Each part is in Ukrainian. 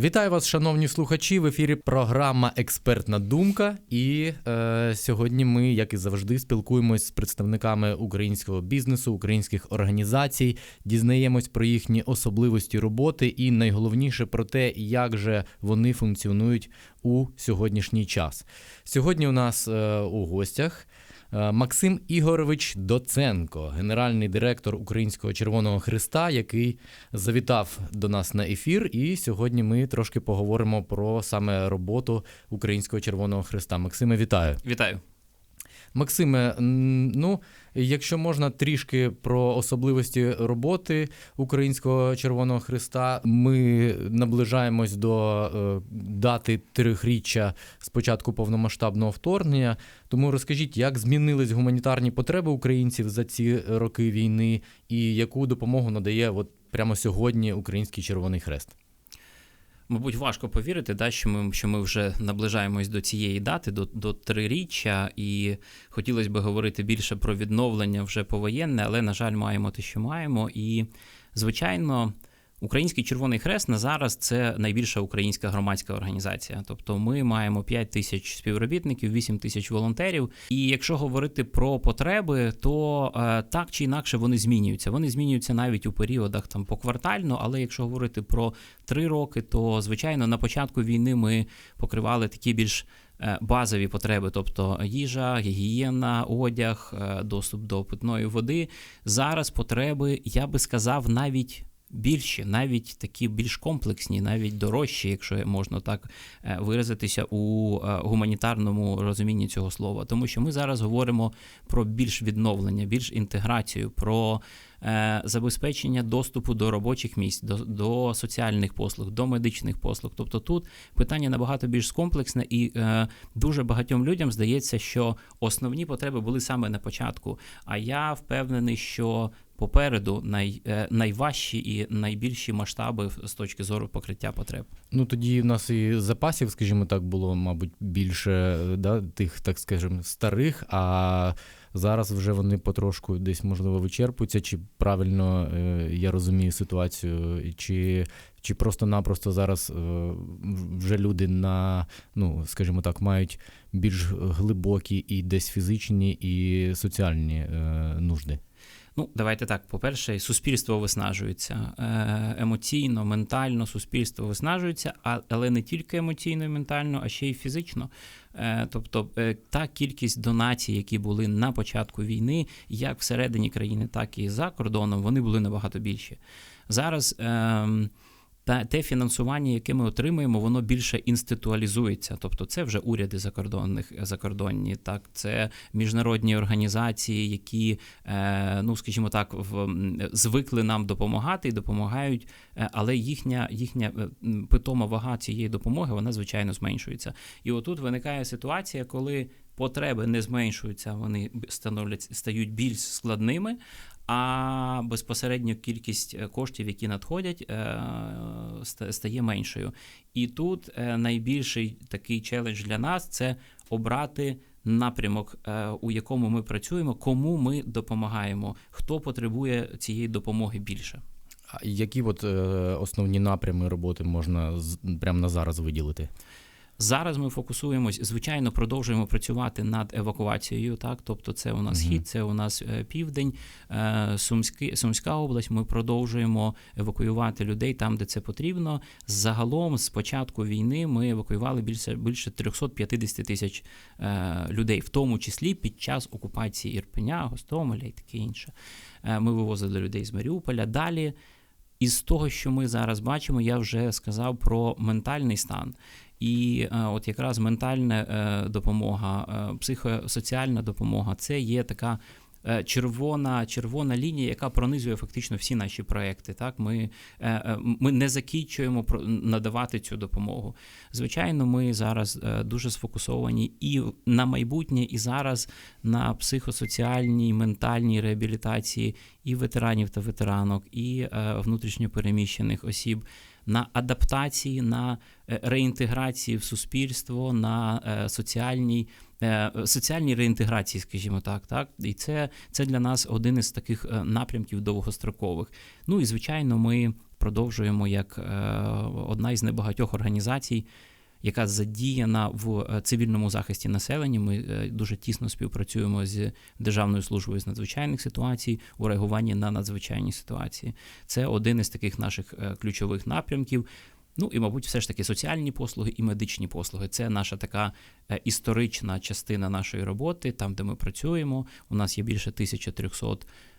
Вітаю вас, шановні слухачі. В ефірі програма Експертна думка. І е, сьогодні ми, як і завжди, спілкуємось з представниками українського бізнесу, українських організацій, дізнаємось про їхні особливості роботи і найголовніше про те, як же вони функціонують у сьогоднішній час. Сьогодні у нас е, у гостях. Е, Максим Ігорович Доценко, генеральний директор Українського Червоного Христа, який завітав до нас на ефір. І сьогодні ми трошки поговоримо про саме роботу Українського Червоного Христа. Максиме, вітаю. Вітаю. Максиме, ну якщо можна трішки про особливості роботи Українського Червоного Христа, ми наближаємось до е, дати трьохріччя з початку повномасштабного вторгнення. Тому розкажіть, як змінились гуманітарні потреби українців за ці роки війни, і яку допомогу надає от прямо сьогодні Український Червоний Хрест? Мабуть, важко повірити, да, що ми що ми вже наближаємось до цієї дати, до до триріччя, і хотілося б говорити більше про відновлення вже повоєнне, але, на жаль, маємо те, що маємо. І, звичайно, Український Червоний Хрест на зараз це найбільша українська громадська організація. Тобто ми маємо 5 тисяч співробітників, 8 тисяч волонтерів. І якщо говорити про потреби, то е, так чи інакше вони змінюються. Вони змінюються навіть у періодах там поквартально. Але якщо говорити про три роки, то звичайно на початку війни ми покривали такі більш е, базові потреби, тобто їжа, гігієна, одяг, е, доступ до питної води. Зараз потреби, я би сказав, навіть більші, навіть такі більш комплексні, навіть дорожчі, якщо можна так е, виразитися у е, гуманітарному розумінні цього слова. Тому що ми зараз говоримо про більш відновлення, більш інтеграцію, про е, забезпечення доступу до робочих місць, до, до соціальних послуг, до медичних послуг. Тобто тут питання набагато більш комплексне, і дуже багатьом людям здається, що основні потреби були саме на початку. А я впевнений, що попереду най, е, найважчі і найбільші масштаби з точки зору покриття потреб. Ну тоді в нас і запасів, скажімо так, було, мабуть, більше да, тих, так скажімо, старих. а Зараз вже вони потрошку десь можливо вичерпуються, чи правильно е, я розумію ситуацію, чи чи просто-напросто зараз е, вже люди на, ну скажімо так, мають більш глибокі і десь фізичні, і соціальні нужди. Ну, давайте так. По-перше, суспільство виснажується е, емоційно, ментально суспільство виснажується, але не тільки емоційно і ментально, а ще й фізично. Е, тобто е, та кількість донацій, які були на початку війни, як всередині країни, так і за кордоном, вони були набагато більші. Зараз. Ем, та те фінансування, яке ми отримуємо, воно більше інституалізується. Тобто, це вже уряди закордонних закордонні, так це міжнародні організації, які, е, ну скажімо так, в звикли нам допомагати і допомагають, е, але їхня їхня е, питома вага цієї допомоги вона звичайно зменшується. І отут виникає ситуація, коли потреби не зменшуються, вони становлять стають більш складними а безпосередньо кількість е, коштів, які надходять, е, стає меншою. І тут е, найбільший такий челендж для нас це обрати. Напрямок, у якому ми працюємо, кому ми допомагаємо, хто потребує цієї допомоги більше. А які от основні напрями роботи можна прямо на зараз виділити? Зараз ми фокусуємось, звичайно, продовжуємо працювати над евакуацією. Так, тобто, це у нас схід, це у нас е, південь, е, Сумський, Сумська область. Ми продовжуємо евакуювати людей там, де це потрібно. Загалом, з початку війни, ми евакуювали більше більше 350 тисяч е, людей, в тому числі під час окупації Ірпеня, Гостомеля і таке інше. Ми вивозили людей з Маріуполя. Далі. Із того, що ми зараз бачимо, я вже сказав про ментальний стан. І е, от якраз ментальна е, допомога, е, психосоціальна допомога це є така. Червона червона лінія, яка пронизує фактично всі наші проекти. Так, ми ми не закінчуємо надавати цю допомогу. Звичайно, ми зараз дуже сфокусовані і на майбутнє, і зараз на психосоціальній ментальній реабілітації і ветеранів та ветеранок, і внутрішньопереміщених осіб на адаптації, на е, реінтеграції в суспільство, на е, соціальній е, соціальній реінтеграції, скажімо так, так і це, це для нас один із таких напрямків довгострокових. Ну і звичайно, ми продовжуємо як одна із небагатьох організацій, яка задіяна в е, цивільному захисті населення. Ми е, дуже тісно співпрацюємо з Державною службою з надзвичайних ситуацій у реагуванні на надзвичайні ситуації. Це один із таких наших е, ключових напрямків. Ну і, мабуть, все ж таки соціальні послуги і медичні послуги. Це наша така історична частина нашої роботи, там, де ми працюємо. У нас є більше 1300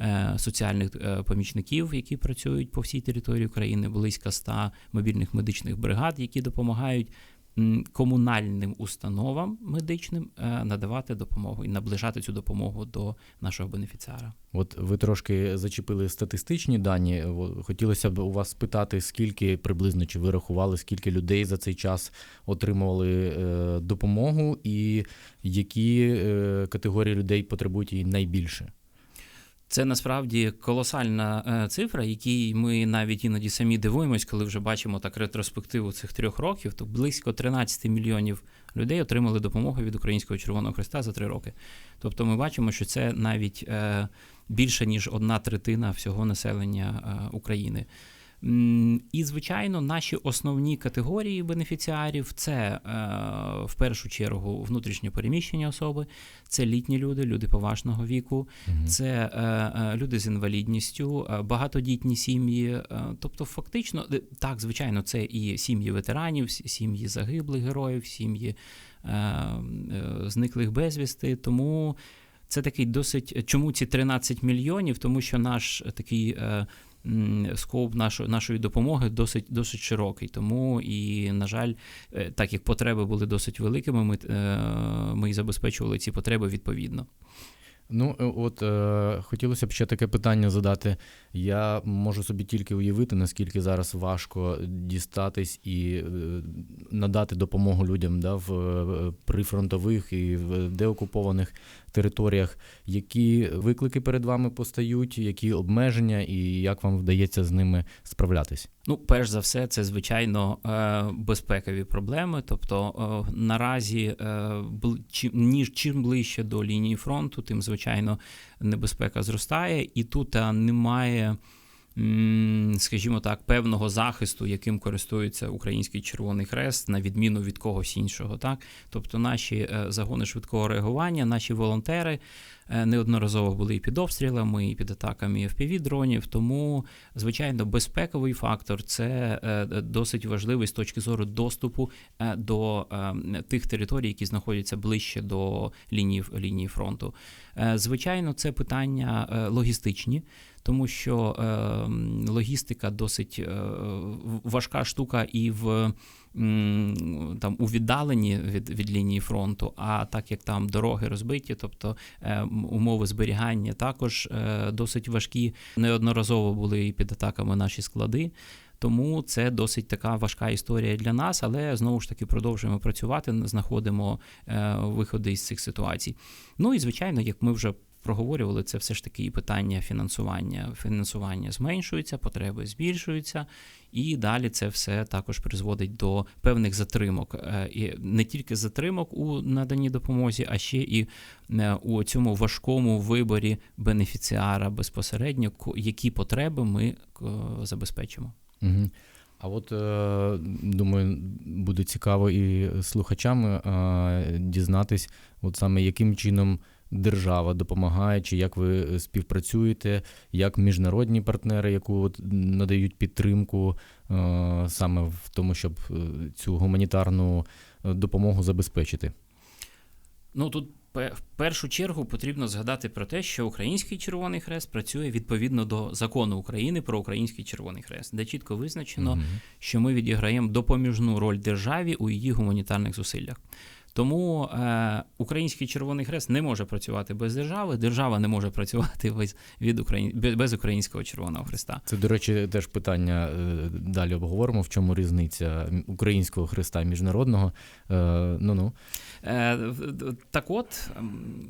е, соціальних помічників, які працюють по всій території України, близько 100 мобільних медичних бригад, які допомагають комунальним установам медичним е, надавати допомогу і наближати цю допомогу до нашого бенефіціара. От ви трошки зачепили статистичні дані. Хотілося б у вас спитати, скільки приблизно чи ви рахували, скільки людей за цей час отримували е, допомогу, і які е, категорії людей потребують її найбільше? Це насправді колосальна е, цифра, якій ми навіть іноді самі дивуємось, коли вже бачимо так ретроспективу цих трьох років. То близько 13 мільйонів людей отримали допомогу від Українського Червоного Христа за три роки. Тобто, ми бачимо, що це навіть е, більше ніж одна третина всього населення е, України. І, звичайно, наші основні категорії бенефіціарів це е, в першу чергу внутрішньо переміщені особи, це літні люди, люди поважного віку, це е, е, люди з інвалідністю, багатодітні сім'ї. Тобто, фактично, так, звичайно, це і сім'ї ветеранів, сім'ї загиблих героїв, сім'ї зниклих безвісти. Тому це такий досить. Чому ці 13 мільйонів? Тому що наш такий. Скоп нашої, нашої допомоги досить досить широкий. Тому і, на жаль, е, так як потреби були досить великими, ми, е, ми і забезпечували ці потреби відповідно. Ну, е, от е, хотілося б ще таке питання задати. Я можу собі тільки уявити, наскільки зараз важко дістатись і надати допомогу людям да, в прифронтових і в деокупованих територіях. Які виклики перед вами постають, які обмеження, і як вам вдається з ними справлятись? Ну, перш за все, це звичайно е, безпекові проблеми. Тобто е, наразі е, ніж чим ближче до лінії фронту, тим звичайно небезпека зростає, і тут немає. Скажімо так, певного захисту, яким користується Український Червоний Хрест, на відміну від когось іншого. Так? Тобто наші е, загони швидкого реагування, наші волонтери е, неодноразово були і під обстрілами, і під атаками FPV-дронів. Тому звичайно, безпековий фактор це е, досить важливий з точки зору доступу до тих територій, які знаходяться ближче до лінії, лінії фронту. Звичайно, це питання логістичні. Тому що е, логістика досить е, важка штука і в там у віддаленні від, від лінії фронту, а так як там дороги розбиті, тобто е, умови зберігання також е, досить важкі. Неодноразово були і під атаками наші склади. Тому це досить така важка історія для нас, але знову ж таки продовжуємо працювати, знаходимо е, виходи із цих ситуацій. Ну і звичайно, як ми вже проговорювали, це все ж таки і питання фінансування. Фінансування зменшується, потреби збільшуються, і далі це все також призводить до певних затримок. Е, І не тільки затримок у наданні допомозі, а ще і е, у цьому важкому виборі бенефіціара безпосередньо, які потреби ми е, забезпечимо. Угу. А от думаю, буде цікаво і слухачам дізнатись, от саме яким чином держава допомагає, чи як ви співпрацюєте, як міжнародні партнери, яку надають підтримку е, саме в тому, щоб е, цю гуманітарну е, допомогу забезпечити. Ну тут в першу чергу потрібно згадати про те, що Український Червоний Хрест працює відповідно до закону України про Український Червоний Хрест, де чітко визначено, Мгм. що ми відіграємо допоміжну роль державі у її гуманітарних зусиллях. Тому е, Український Червоний Хрест не може працювати без держави, держава не може працювати без, від Україн... без- Українського Червоного Хреста. Це, до речі, теж питання е, далі обговоримо, в чому різниця українського хреста і міжнародного. Е, Ну-ну. Е, Так от,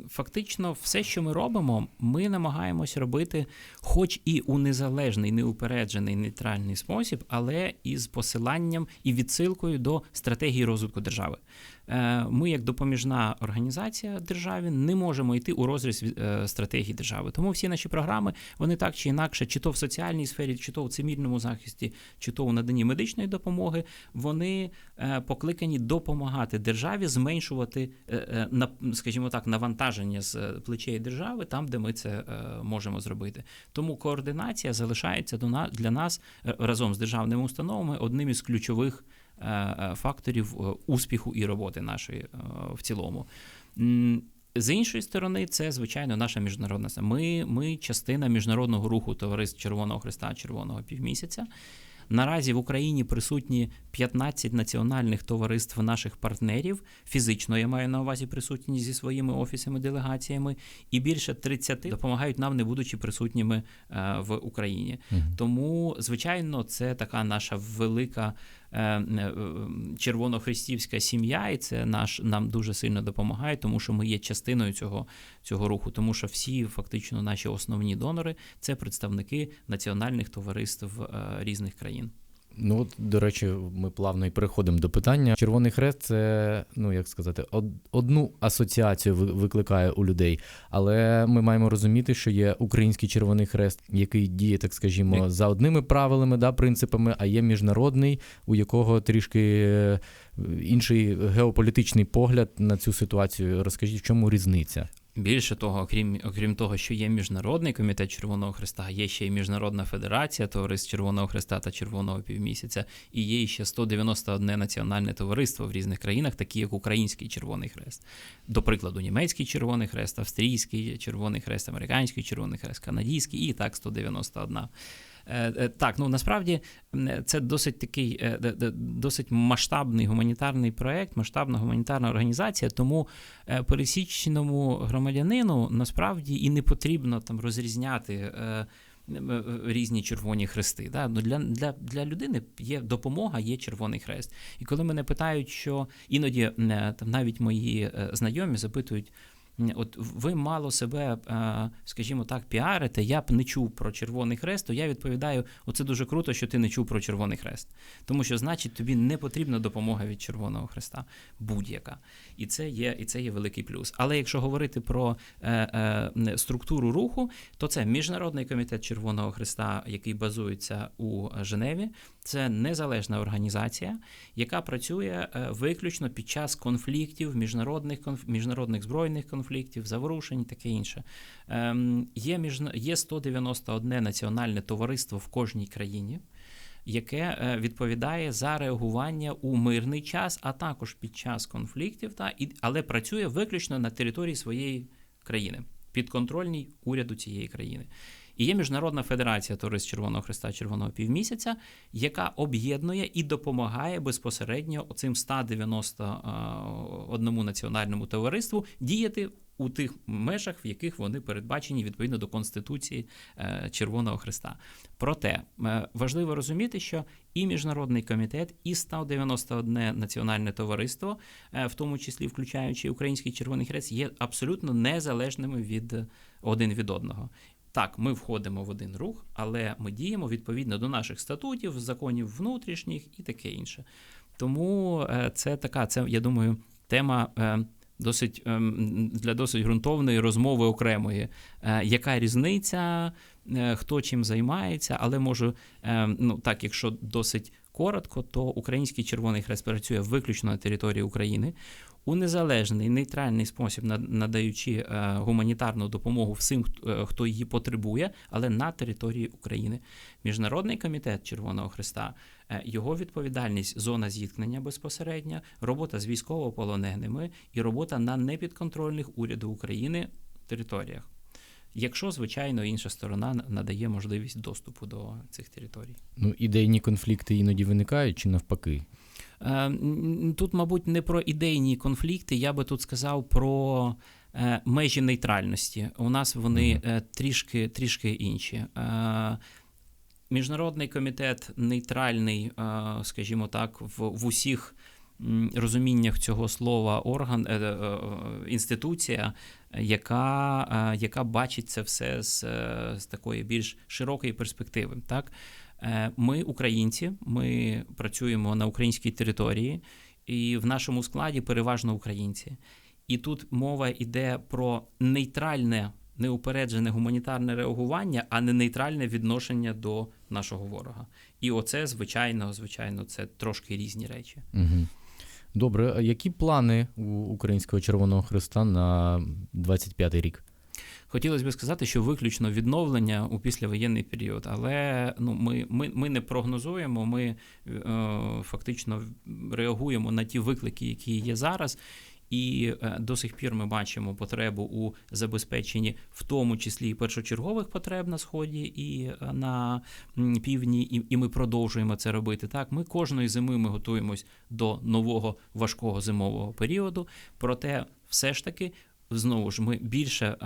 фактично, все, що ми робимо, ми намагаємось робити, хоч і у незалежний, неупереджений, нейтральний спосіб, але із посиланням і відсилкою до стратегії розвитку держави. Е, ми, як допоміжна організація державі, не можемо йти у розріз е, стратегії держави. Тому всі наші програми вони так чи інакше, чи то в соціальній сфері, чи то в цивільному захисті, чи то у наданні медичної допомоги, вони е, покликані допомагати державі зменшувати скажімо так, навантаження з плечей держави там, де ми це можемо зробити. Тому координація залишається до на- для нас разом з державними установами одним із ключових факторів е, успіху і роботи нашої е, в цілому. З іншої сторони, це звичайно наша міжнародна Ми, ми частина міжнародного руху товариств Червоного Христа Червоного півмісяця. Наразі в Україні присутні 15 національних товариств наших партнерів. Фізично я маю на увазі присутні зі своїми офісами, делегаціями, і більше 30 допомагають нам, не будучи присутніми е, в Україні. Тому, звичайно, це така наша велика е, е, червонохрестівська сім'я, і це наш нам дуже сильно допомагає, тому що ми є частиною цього, цього руху, тому що всі фактично наші основні донори це представники національних товариств е, різних країн. Ну, от, до речі, ми плавно і переходимо до питання. Червоний хрест це, ну як сказати, од- одну асоціацію ви- викликає у людей. Але ми маємо розуміти, що є український Червоний Хрест, який діє, так скажімо, за одними правилами, да, принципами, а є міжнародний, у якого трішки е, інший геополітичний погляд на цю ситуацію. Розкажіть, в чому різниця? Більше того, окрім окрім того, що є міжнародний комітет Червоного Христа, є ще й Міжнародна федерація товариств Червоного Христа та Червоного півмісяця, і є ще 191 національне товариство в різних країнах, такі як Український Червоний Хрест. До прикладу, німецький Червоний Хрест, австрійський Червоний Хрест, американський Червоний Хрест, канадський і так 191. Е, е, Так, ну насправді це досить такий е, досить масштабний гуманітарний проект, масштабна гуманітарна організація. Тому пересічному громадянину насправді і не потрібно там розрізняти. Різні червоні хрести. Да? Ну, для, для, для людини є допомога, є червоний хрест. І коли мене питають, що іноді там навіть мої знайомі запитують, от ви мало себе, е, скажімо так, піарите, я б не чув про Червоний Хрест, то я відповідаю: оце дуже круто, що ти не чув про Червоний Хрест. Тому що, значить, тобі не потрібна допомога від Червоного Хреста, будь-яка. І це є, і це є великий плюс. Але якщо говорити про е, е, структуру руху, то це Міжнародний комітет Червоного Хреста, який базується у Женеві. Це незалежна організація, яка працює е, виключно під час конфліктів, міжнародних міжнародних збройних конфліктів, заворушень і таке інше. Ем, є, міжна... є 191 національне товариство в кожній країні. Яке е, відповідає за реагування у мирний час, а також під час конфліктів, та і але працює виключно на території своєї країни, підконтрольній уряду цієї країни. І є Міжнародна федерація Товариств Червоного Христа Червоного півмісяця, яка об'єднує і допомагає безпосередньо цим 191 національному товариству діяти у тих межах, в яких вони передбачені відповідно до Конституції е, Червоного Христа. Проте е, важливо розуміти, що і міжнародний комітет, і 191 національне товариство, е, в тому числі включаючи Український Червоний Хрест, є абсолютно незалежними від один від одного. Так, ми входимо в один рух, але ми діємо відповідно до наших статутів, законів внутрішніх і таке інше. Тому е, це така, це я думаю, тема. е, Досить ем, для досить ґрунтовної розмови окремої. Е, Яка різниця, хто чим займається, але можу, ну так, якщо досить коротко, то Український Червоний Хрест працює виключно на території України у незалежний нейтральний спосіб, над- надаючи е, гуманітарну допомогу всім, хто- е, хто її потребує, але на території України. Міжнародний комітет Червоного Христа, е, його відповідальність зона зіткнення безпосередньо, робота з військовополоненими і робота на непідконтрольних уряду України територіях. Якщо, звичайно, інша сторона надає можливість доступу до цих територій. Ну, ідейні конфлікти іноді виникають чи навпаки? Е, Тут, мабуть, не про ідейні конфлікти, я би тут сказав про е, межі нейтральності. У нас вони е, трішки, трішки інші. Міжнародний комітет нейтральний, скажімо так, в, в усіх розуміннях цього слова орган, інституція, яка, яка бачить це все з, з такої більш широкої перспективи. Так? Е, Ми, українці, ми працюємо на українській території, і в нашому складі переважно українці. І тут мова йде про нейтральне, неупереджене гуманітарне реагування, а не нейтральне відношення до нашого ворога. І оце, звичайно, звичайно, це трошки різні речі. Угу. Добре, а які плани у Українського Червоного Христа на 25-й рік? Хотілося б сказати, що виключно відновлення у післявоєнний період, але ну, ми, ми, ми не прогнозуємо, ми е, фактично реагуємо на ті виклики, які є зараз. І е, до сих пір ми бачимо потребу у забезпеченні, в тому числі першочергових потреб на сході і е, на півдні, і, і ми продовжуємо це робити. Так, ми кожної зими ми готуємось до нового важкого зимового періоду. Проте, все ж таки, знову ж ми більше е,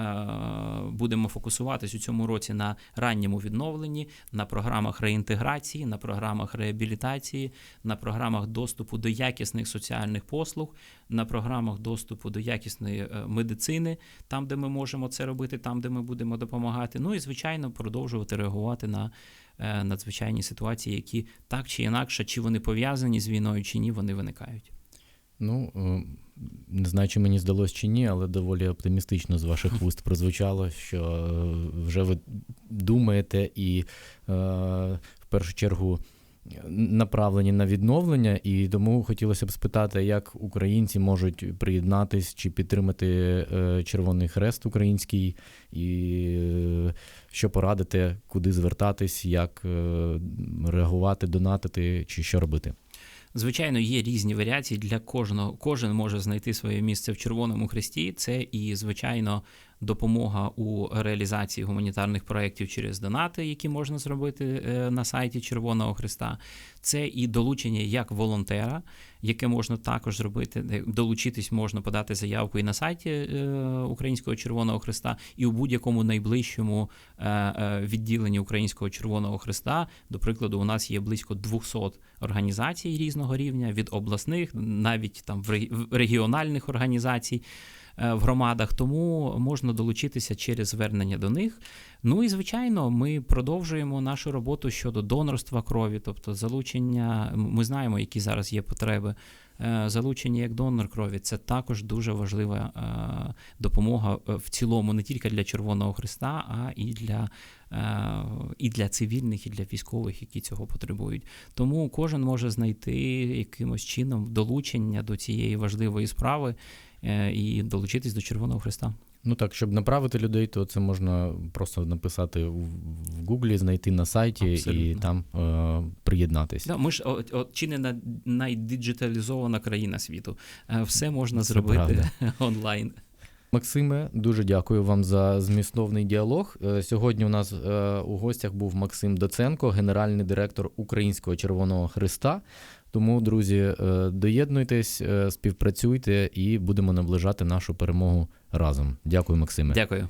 будемо фокусуватись у цьому році на ранньому відновленні, на програмах реінтеграції, на програмах реабілітації, на програмах доступу до якісних соціальних послуг, на програмах доступу до якісної е, медицини, там, де ми можемо це робити, там, де ми будемо допомагати. Ну і звичайно, продовжувати реагувати на е, надзвичайні ситуації, які так чи інакше, чи вони пов'язані з війною, чи ні, вони виникають. Ну, е, не знаю, чи мені здалось чи ні, але доволі оптимістично з ваших вуст прозвучало, що е, вже ви думаєте і е, в першу чергу направлені на відновлення, і тому хотілося б спитати, як українці можуть приєднатись чи підтримати Червоний Хрест український, і що порадити, куди звертатись, як реагувати, донатити, чи що робити. Звичайно, є різні варіації для кожного. Кожен може знайти своє місце в Червоному Хресті. Це і, звичайно, допомога у реалізації гуманітарних проєктів через донати, які можна зробити е, на сайті Червоного Христа. Це і долучення як волонтера, яке можна також зробити. Долучитись можна подати заявку і на сайті е, Українського Червоного Христа, і у будь-якому найближчому е, відділенні Українського Червоного Христа. До прикладу, у нас є близько 200 організацій різного рівня від обласних, навіть там в ре- регіональних організацій в громадах. Тому можна долучитися через звернення до них. Ну і звичайно, ми продовжуємо нашу роботу щодо донорства крові, тобто залучення. Ми знаємо, які зараз є потреби. Е, Залучення як донор крові це також дуже важлива е, допомога е, в цілому, не тільки для Червоного Христа, а і для, е, і для цивільних, і для військових, які цього потребують. Тому кожен може знайти якимось чином долучення до цієї важливої справи е, і долучитись до Червоного Христа. Ну так, щоб направити людей, то це можна просто написати в Гуглі, знайти на сайті і там е, приєднатись. Да, ми ж от, от, чи не на найдиджиталізована країна світу. Е, Все можна Це зробити онлайн. Максиме, дуже дякую вам за змістовний діалог. Е, Сьогодні у нас е, у гостях був Максим Доценко, генеральний директор Українського Червоного Христа. Тому, друзі, е, доєднуйтесь, е, співпрацюйте і будемо наближати нашу перемогу разом. Дякую, Максиме. Дякую.